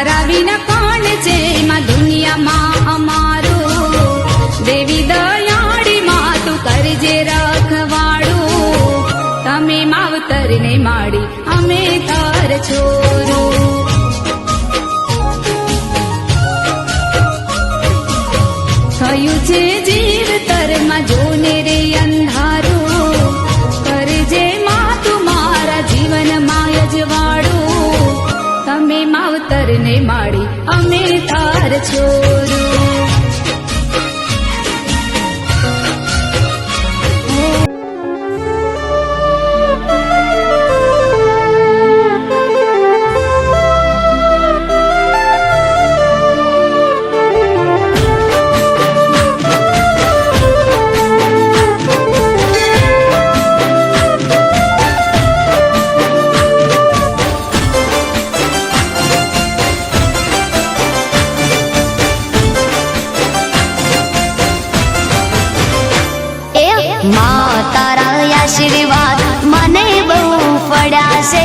તારા માવતરને માડી અમે તાર છોરું આશીર્વાદ મને બહુ પડ્યા છે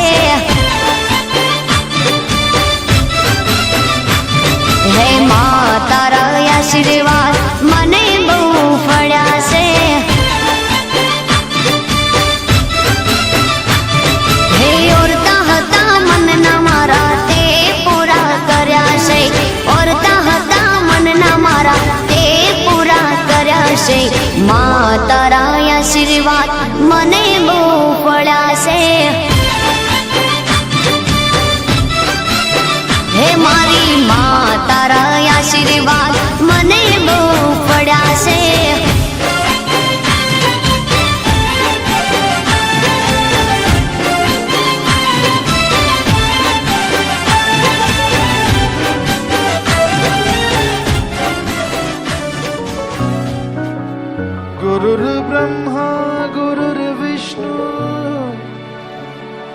હે મા તારા આશીર્વાદ મને બહુ પડ્યા છે હે ઓરતા હતા મનના મારા તે પૂરા કર્યા છે. ઓરતા હતા મનના મારા તે પૂરા કર્યા છે. મા તારા આશીર્વાદ